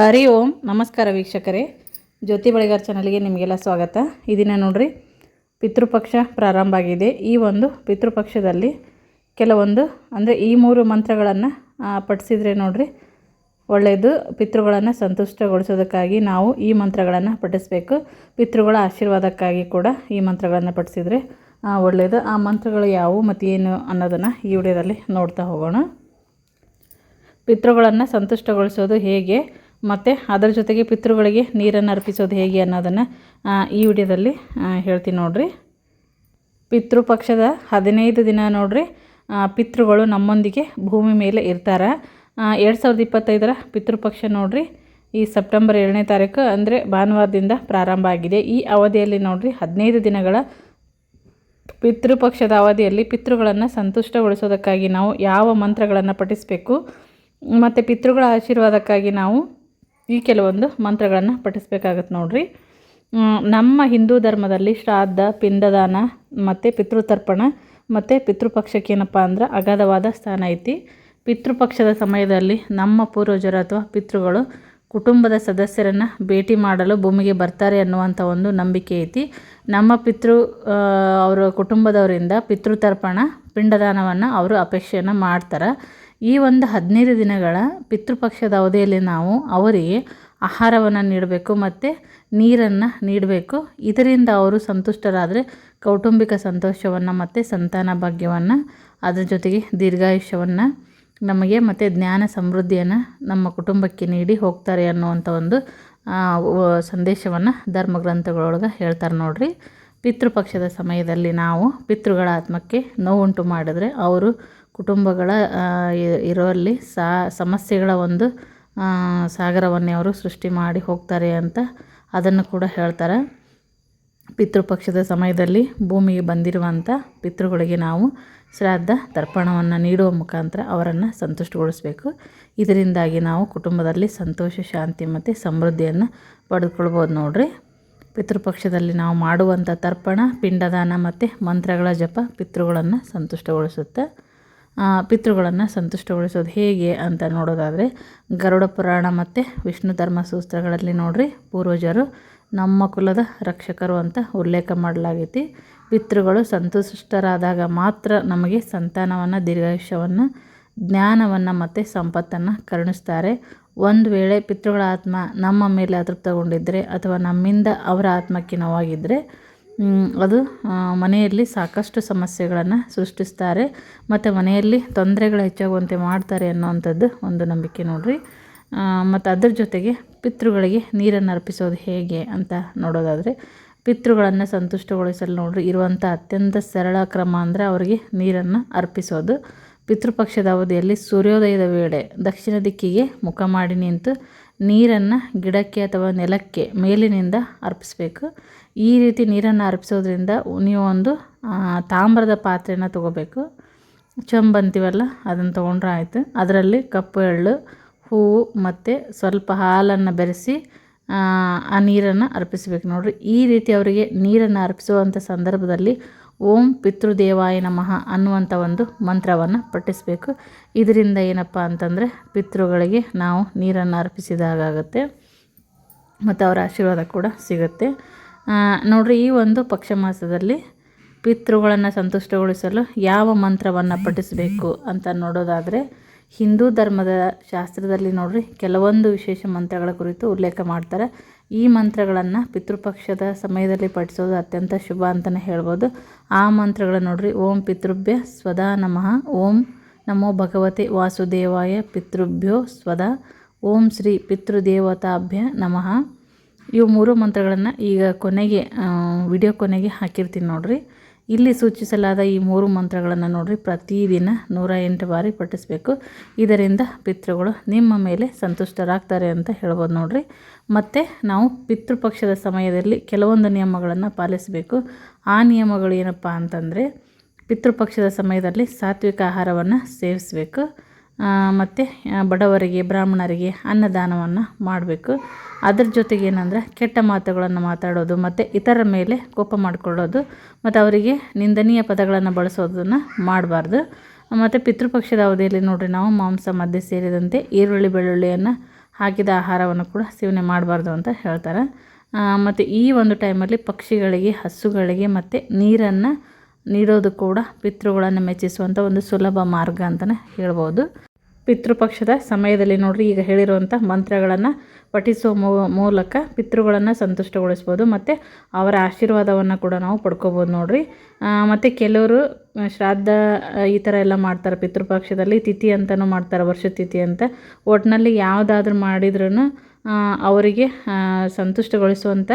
ಹರಿ ಓಂ, ನಮಸ್ಕಾರ ವೀಕ್ಷಕರೇ. ಜ್ಯೋತಿ ಬಳಿಗಾರ್ ಚಾನಲ್ಗೆ ನಿಮಗೆಲ್ಲ ಸ್ವಾಗತ. ಈ ದಿನ ನೋಡ್ರಿ, ಪಿತೃಪಕ್ಷ ಪ್ರಾರಂಭ ಆಗಿದೆ. ಈ ಒಂದು ಪಿತೃಪಕ್ಷದಲ್ಲಿ ಕೆಲವೊಂದು, ಅಂದರೆ ಈ ಮೂರು ಮಂತ್ರಗಳನ್ನು ಪಠಿಸಿದರೆ ನೋಡ್ರಿ, ಒಳ್ಳೆಯದು. ಪಿತೃಗಳನ್ನು ಸಂತುಷ್ಟಗೊಳಿಸೋದಕ್ಕಾಗಿ ನಾವು ಈ ಮಂತ್ರಗಳನ್ನು ಪಠಿಸಬೇಕು. ಪಿತೃಗಳ ಆಶೀರ್ವಾದಕ್ಕಾಗಿ ಕೂಡ ಈ ಮಂತ್ರಗಳನ್ನು ಪಠಿಸಿದರೆ ಒಳ್ಳೆಯದು. ಆ ಮಂತ್ರಗಳು ಯಾವುವು ಮತ್ತು ಏನು ಅನ್ನೋದನ್ನು ಈ ವಿಡಿಯೋದಲ್ಲಿ ನೋಡ್ತಾ ಹೋಗೋಣ. ಪಿತೃಗಳನ್ನು ಸಂತುಷ್ಟಗೊಳಿಸೋದು ಹೇಗೆ? ಮತ್ತು ಅದರ ಜೊತೆಗೆ ಪಿತೃಗಳಿಗೆ ನೀರನ್ನು ಅರ್ಪಿಸೋದು ಹೇಗೆ ಅನ್ನೋದನ್ನು ಈ ವಿಡಿಯೋದಲ್ಲಿ ಹೇಳ್ತೀನಿ ನೋಡಿರಿ. ಪಿತೃಪಕ್ಷದ ಹದಿನೈದು ದಿನ ನೋಡಿರಿ ಪಿತೃಗಳು ನಮ್ಮೊಂದಿಗೆ ಭೂಮಿ ಮೇಲೆ ಇರ್ತಾರೆ. ಎರಡು ಸಾವಿರದ ಇಪ್ಪತ್ತೈದರ ಪಿತೃಪಕ್ಷ ನೋಡಿರಿ, ಈ ಸೆಪ್ಟೆಂಬರ್ ಏಳನೇ ತಾರೀಕು ಅಂದರೆ ಭಾನುವಾರದಿಂದ ಪ್ರಾರಂಭ ಆಗಿದೆ. ಈ ಅವಧಿಯಲ್ಲಿ ನೋಡಿರಿ, ಹದಿನೈದು ದಿನಗಳ ಪಿತೃಪಕ್ಷದ ಅವಧಿಯಲ್ಲಿ ಪಿತೃಗಳನ್ನು ಸಂತುಷ್ಟಗೊಳಿಸೋದಕ್ಕಾಗಿ ನಾವು ಯಾವ ಮಂತ್ರಗಳನ್ನು ಪಠಿಸಬೇಕು, ಮತ್ತು ಪಿತೃಗಳ ಆಶೀರ್ವಾದಕ್ಕಾಗಿ ನಾವು ಈ ಕೆಲವೊಂದು ಮಂತ್ರಗಳನ್ನು ಪಠಿಸ್ಬೇಕಾಗತ್ತೆ ನೋಡ್ರಿ. ನಮ್ಮ ಹಿಂದೂ ಧರ್ಮದಲ್ಲಿ ಶ್ರಾದ್ದ, ಪಿಂಡದಾನ, ಮತ್ತು ಪಿತೃತರ್ಪಣ, ಮತ್ತು ಪಿತೃಪಕ್ಷಕ್ಕೇನಪ್ಪ ಅಂದ್ರೆ ಅಗಾಧವಾದ ಸ್ಥಾನ ಐತಿ. ಪಿತೃಪಕ್ಷದ ಸಮಯದಲ್ಲಿ ನಮ್ಮ ಪೂರ್ವಜರು ಅಥವಾ ಪಿತೃಗಳು ಕುಟುಂಬದ ಸದಸ್ಯರನ್ನು ಭೇಟಿ ಮಾಡಲು ಭೂಮಿಗೆ ಬರ್ತಾರೆ ಅನ್ನುವಂಥ ಒಂದು ನಂಬಿಕೆ ಐತಿ. ನಮ್ಮ ಪಿತೃ ಅವರ ಕುಟುಂಬದವರಿಂದ ಪಿತೃತರ್ಪಣ, ಪಿಂಡದಾನವನ್ನು ಅವರು ಅಪೇಕ್ಷೆಯನ್ನು ಮಾಡ್ತಾರೆ. ಈ ಒಂದು ಹದಿನೈದು ದಿನಗಳ ಪಿತೃಪಕ್ಷದ ಅವಧಿಯಲ್ಲಿ ನಾವು ಅವರಿಗೆ ಆಹಾರವನ್ನು ನೀಡಬೇಕು ಮತ್ತು ನೀರನ್ನು ನೀಡಬೇಕು. ಇದರಿಂದ ಅವರು ಸಂತುಷ್ಟರಾದರೆ ಕೌಟುಂಬಿಕ ಸಂತೋಷವನ್ನು ಮತ್ತು ಸಂತಾನ ಭಾಗ್ಯವನ್ನು ಅದರ ಜೊತೆಗೆ ದೀರ್ಘಾಯುಷ್ಯವನ್ನು ನಮಗೆ ಮತ್ತು ಜ್ಞಾನ ಸಮೃದ್ಧಿಯನ್ನು ನಮ್ಮ ಕುಟುಂಬಕ್ಕೆ ನೀಡಿ ಹೋಗ್ತಾರೆ ಅನ್ನುವಂಥ ಒಂದು ಸಂದೇಶವನ್ನು ಧರ್ಮಗ್ರಂಥಗಳೊಳಗೆ ಹೇಳ್ತಾರೆ ನೋಡಿರಿ. ಪಿತೃಪಕ್ಷದ ಸಮಯದಲ್ಲಿ ನಾವು ಪಿತೃಗಳ ಆತ್ಮಕ್ಕೆ ನೋವುಂಟು ಮಾಡಿದ್ರೆ ಅವರು ಕುಟುಂಬಗಳ ಇರುವಲ್ಲಿ ಸಮಸ್ಯೆಗಳ ಒಂದು ಸಾಗರವನ್ನೇ ಅವರು ಸೃಷ್ಟಿ ಮಾಡಿ ಹೋಗ್ತಾರೆ ಅಂತ ಅದನ್ನು ಕೂಡ ಹೇಳ್ತಾರೆ. ಪಿತೃಪಕ್ಷದ ಸಮಯದಲ್ಲಿ ಭೂಮಿಗೆ ಬಂದಿರುವಂಥ ಪಿತೃಗಳಿಗೆ ನಾವು ಶ್ರಾದ್ದ ತರ್ಪಣವನ್ನು ನೀಡುವ ಮುಖಾಂತರ ಅವರನ್ನು ಸಂತುಷ್ಟಗೊಳಿಸಬೇಕು. ಇದರಿಂದಾಗಿ ನಾವು ಕುಟುಂಬದಲ್ಲಿ ಸಂತೋಷ, ಶಾಂತಿ ಮತ್ತು ಸಮೃದ್ಧಿಯನ್ನು ಪಡೆದುಕೊಳ್ಬೋದು ನೋಡ್ರಿ. ಪಿತೃಪಕ್ಷದಲ್ಲಿ ನಾವು ಮಾಡುವಂಥ ತರ್ಪಣ, ಪಿಂಡದಾನ ಮತ್ತು ಮಂತ್ರಗಳ ಜಪ ಪಿತೃಗಳನ್ನು ಸಂತುಷ್ಟಗೊಳಿಸುತ್ತೆ. ಪಿತೃಗಳನ್ನು ಸಂತುಷ್ಟಗೊಳಿಸೋದು ಹೇಗೆ ಅಂತ ನೋಡೋದಾದರೆ ಗರುಡ ಪುರಾಣ ಮತ್ತು ವಿಷ್ಣು ಧರ್ಮ ಸೂತ್ರಗಳಲ್ಲಿ ನೋಡ್ರಿ ಪೂರ್ವಜರು ನಮ್ಮ ಕುಲದ ರಕ್ಷಕರು ಅಂತ ಉಲ್ಲೇಖ ಮಾಡಲಾಗೈತಿ. ಪಿತೃಗಳು ಸಂತುಷ್ಟರಾದಾಗ ಮಾತ್ರ ನಮಗೆ ಸಂತಾನವನ್ನು, ದೀರ್ಘಾಯುಷ್ಯವನ್ನು, ಜ್ಞಾನವನ್ನು ಮತ್ತು ಸಂಪತ್ತನ್ನು ಕರುಣಿಸ್ತಾರೆ. ಒಂದು ವೇಳೆ ಪಿತೃಗಳ ಆತ್ಮ ನಮ್ಮ ಮೇಲೆ ಅತೃಪ್ತಗೊಂಡಿದ್ದರೆ ಅಥವಾ ನಮ್ಮಿಂದ ಅವರ ಆತ್ಮಕ್ಕೆ ನೋವಾಗಿದ್ದರೆ ಅದು ಮನೆಯಲ್ಲಿ ಸಾಕಷ್ಟು ಸಮಸ್ಯೆಗಳನ್ನು ಸೃಷ್ಟಿಸ್ತಾರೆ. ಮತ್ತು ಮನೆಯಲ್ಲಿ ತೊಂದರೆಗಳು ಹೆಚ್ಚಾಗುವಂತೆ ಮಾಡ್ತಾರೆ ಅನ್ನೋವಂಥದ್ದು ಒಂದು ನಂಬಿಕೆ ನೋಡಿರಿ. ಮತ್ತು ಅದ್ರ ಜೊತೆಗೆ ಪಿತೃಗಳಿಗೆ ನೀರನ್ನು ಅರ್ಪಿಸೋದು ಹೇಗೆ ಅಂತ ನೋಡೋದಾದರೆ, ಪಿತೃಗಳನ್ನು ಸಂತುಷ್ಟಗೊಳಿಸಲು ನೋಡಿರಿ, ಇರುವಂಥ ಅತ್ಯಂತ ಸರಳ ಕ್ರಮ ಅಂದರೆ ಅವರಿಗೆ ನೀರನ್ನು ಅರ್ಪಿಸೋದು. ಪಿತೃಪಕ್ಷದ ಅವಧಿಯಲ್ಲಿ ಸೂರ್ಯೋದಯದ ವೇಳೆ ದಕ್ಷಿಣ ದಿಕ್ಕಿಗೆ ಮುಖ ಮಾಡಿ ನಿಂತು ನೀರನ್ನು ಗಿಡಕ್ಕೆ ಅಥವಾ ನೆಲಕ್ಕೆ ಮೇಲಿನಿಂದ ಅರ್ಪಿಸಬೇಕು. ಈ ರೀತಿ ನೀರನ್ನು ಅರ್ಪಿಸೋದ್ರಿಂದ ನೀವು ಒಂದು ತಾಮ್ರದ ಪಾತ್ರೆನ ತೊಗೋಬೇಕು. ಚಂಬಂತೀವಲ್ಲ, ಅದನ್ನು ತೊಗೊಂಡ್ರೆ ಆಯಿತು. ಅದರಲ್ಲಿ ಕಪ್ಪು ಎಳ್ಳು, ಹೂವು ಮತ್ತು ಸ್ವಲ್ಪ ಹಾಲನ್ನು ಬೆರೆಸಿ, ಆ ನೀರನ್ನು ಅರ್ಪಿಸ್ಬೇಕು. ನೋಡಿರಿ, ಈ ರೀತಿ ಅವರಿಗೆ ನೀರನ್ನು ಅರ್ಪಿಸುವಂಥ ಸಂದರ್ಭದಲ್ಲಿ ಓಂ ಪಿತೃದೇವಾಯ ನಮಃ ಅನ್ನುವಂಥ ಒಂದು ಮಂತ್ರವನ್ನು ಪಠಿಸಬೇಕು. ಇದರಿಂದ ಏನಪ್ಪ ಅಂತಂದರೆ ಪಿತೃಗಳಿಗೆ ನಾವು ನೀರನ್ನು ಅರ್ಪಿಸಿದಾಗುತ್ತೆ ಮತ್ತು ಅವರ ಆಶೀರ್ವಾದ ಕೂಡ ಸಿಗುತ್ತೆ. ನೋಡಿರಿ, ಈ ಒಂದು ಪಕ್ಷ ಮಾಸದಲ್ಲಿ ಪಿತೃಗಳನ್ನು ಸಂತುಷ್ಟಗೊಳಿಸಲು ಯಾವ ಮಂತ್ರವನ್ನು ಪಠಿಸಬೇಕು ಅಂತ ನೋಡೋದಾದರೆ ಹಿಂದೂ ಧರ್ಮದ ಶಾಸ್ತ್ರದಲ್ಲಿ ನೋಡ್ರಿ ಕೆಲವೊಂದು ವಿಶೇಷ ಮಂತ್ರಗಳ ಕುರಿತು ಉಲ್ಲೇಖ ಮಾಡ್ತಾರೆ. ಈ ಮಂತ್ರಗಳನ್ನು ಪಿತೃಪಕ್ಷದ ಸಮಯದಲ್ಲಿ ಪಠಿಸೋದು ಅತ್ಯಂತ ಶುಭ ಅಂತಲೇ ಹೇಳ್ಬೋದು. ಆ ಮಂತ್ರಗಳನ್ನ ನೋಡ್ರಿ, ಓಂ ಪಿತೃಭ್ಯ ಸ್ವದಾ ನಮಃ. ಓಂ ನಮೋ ಭಗವತಿ ವಾಸುದೇವಾಯ ಪಿತೃಭ್ಯೋ ಸ್ವದಾ. ಓಂ ಶ್ರೀ ಪಿತೃದೇವತಾಭ್ಯ ನಮಃ. ಇವು ಮೂರು ಮಂತ್ರಗಳನ್ನು ಈಗ ಕೊನೆಗೆ ವಿಡಿಯೋ ಕೊನೆಗೆ ಹಾಕಿರ್ತೀನಿ ನೋಡ್ರಿ. ಇಲ್ಲಿ ಸೂಚಿಸಲಾದ ಈ ಮೂರು ಮಂತ್ರಗಳನ್ನು ನೋಡ್ರಿ, ಪ್ರತಿದಿನ ನೂರ ಎಂಟು ಬಾರಿ ಪಠಿಸಬೇಕು. ಇದರಿಂದ ಪಿತೃಗಳು ನಿಮ್ಮ ಮೇಲೆ ಸಂತುಷ್ಟರಾಗ್ತಾರೆ ಅಂತ ಹೇಳ್ಬೋದು ನೋಡ್ರಿ. ಮತ್ತು ನಾವು ಪಿತೃಪಕ್ಷದ ಸಮಯದಲ್ಲಿ ಕೆಲವೊಂದು ನಿಯಮಗಳನ್ನು ಪಾಲಿಸಬೇಕು. ಆ ನಿಯಮಗಳು ಏನಪ್ಪ ಅಂತಂದರೆ ಪಿತೃಪಕ್ಷದ ಸಮಯದಲ್ಲಿ ಸಾತ್ವಿಕ ಆಹಾರವನ್ನು ಸೇವಿಸಬೇಕು. ಮತ್ತು ಬಡವರಿಗೆ, ಬ್ರಾಹ್ಮಣರಿಗೆ ಅನ್ನದಾನವನ್ನು ಮಾಡಬೇಕು. ಅದ್ರ ಜೊತೆಗೆ ಏನಂದರೆ ಕೆಟ್ಟ ಮಾತುಗಳನ್ನು ಮಾತಾಡೋದು, ಮತ್ತು ಇತರರ ಮೇಲೆ ಕೋಪ ಮಾಡಿಕೊಳ್ಳೋದು, ಮತ್ತು ಅವರಿಗೆ ನಿಂದನೀಯ ಪದಗಳನ್ನು ಬಳಸೋದನ್ನು ಮಾಡಬಾರ್ದು. ಮತ್ತು ಪಿತೃಪಕ್ಷದ ಅವಧಿಯಲ್ಲಿ ನೋಡಿರಿ, ನಾವು ಮಾಂಸ, ಮದ್ಯ ಸೇರಿದಂತೆ ಈರುಳ್ಳಿ, ಬೆಳ್ಳುಳ್ಳಿಯನ್ನು ಹಾಕಿದ ಆಹಾರವನ್ನು ಕೂಡ ಸೇವನೆ ಮಾಡಬಾರ್ದು ಅಂತ ಹೇಳ್ತಾರೆ. ಮತ್ತು ಈ ಒಂದು ಟೈಮಲ್ಲಿ ಪಕ್ಷಿಗಳಿಗೆ, ಹಸುಗಳಿಗೆ ಮತ್ತು ನೀರನ್ನು ನೀಡೋದು ಕೂಡ ಪಿತೃಗಳನ್ನು ಮೆಚ್ಚಿಸುವಂಥ ಒಂದು ಸುಲಭ ಮಾರ್ಗ ಅಂತಲೇ ಹೇಳ್ಬೋದು. ಪಿತೃಪಕ್ಷದ ಸಮಯದಲ್ಲಿ ನೋಡ್ರಿ, ಈಗ ಹೇಳಿರುವಂಥ ಮಂತ್ರಗಳನ್ನು ಪಠಿಸುವ ಮೂಲಕ ಪಿತೃಗಳನ್ನು ಸಂತುಷ್ಟಗೊಳಿಸ್ಬೋದು, ಮತ್ತು ಅವರ ಆಶೀರ್ವಾದವನ್ನು ಕೂಡ ನಾವು ಪಡ್ಕೋಬೋದು ನೋಡ್ರಿ. ಮತ್ತು ಕೆಲವರು ಶ್ರಾದ್ದ ಈ ಥರ ಎಲ್ಲ ಮಾಡ್ತಾರೆ ಪಿತೃಪಕ್ಷದಲ್ಲಿ, ತಿಥಿ ಅಂತಲೂ ಮಾಡ್ತಾರೆ, ವರ್ಷ ತಿಥಿ ಅಂತ. ಒಟ್ಟಿನಲ್ಲಿ ಯಾವುದಾದ್ರೂ ಮಾಡಿದ್ರೂ ಅವರಿಗೆ ಸಂತುಷ್ಟಗೊಳಿಸುವಂಥ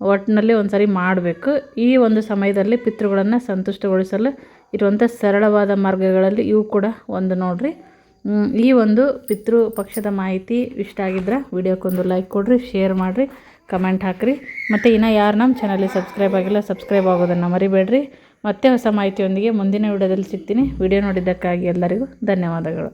ಒಟ್ಟಿನಲ್ಲಿ ಒಂದು ಸಾರಿ ಮಾಡಬೇಕು. ಈ ಒಂದು ಸಮಯದಲ್ಲಿ ಪಿತೃಗಳನ್ನು ಸಂತುಷ್ಟಗೊಳಿಸಲು ಇರುವಂಥ ಸರಳವಾದ ಮಾರ್ಗಗಳಲ್ಲಿ ಇವು ಕೂಡ ಒಂದು ನೋಡಿರಿ. ಈ ಒಂದು ಪಿತೃ ಪಕ್ಷದ ಮಾಹಿತಿ ಇಷ್ಟ ಆಗಿದ್ರೆ ವಿಡಿಯೋಕ್ಕೊಂದು ಲೈಕ್ ಕೊಡಿರಿ ಶೇರ್ ಮಾಡಿರಿ ಕಮೆಂಟ್ ಹಾಕಿರಿ. ಮತ್ತು ಇನ್ನೂ ಯಾರು ನಮ್ಮ ಚಾನಲಿಗೆ ಸಬ್ಸ್ಕ್ರೈಬ್ ಆಗಿಲ್ಲ ಸಬ್ಸ್ಕ್ರೈಬ್ ಆಗೋದನ್ನು ಮರಿಬೇಡ್ರಿ. ಮತ್ತೆ ಹೊಸ ಮಾಹಿತಿಯೊಂದಿಗೆ ಮುಂದಿನ ವಿಡಿಯೋದಲ್ಲಿ ಸಿಗ್ತೀನಿ. ವಿಡಿಯೋ ನೋಡಿದ್ದಕ್ಕಾಗಿ ಎಲ್ಲರಿಗೂ ಧನ್ಯವಾದಗಳು.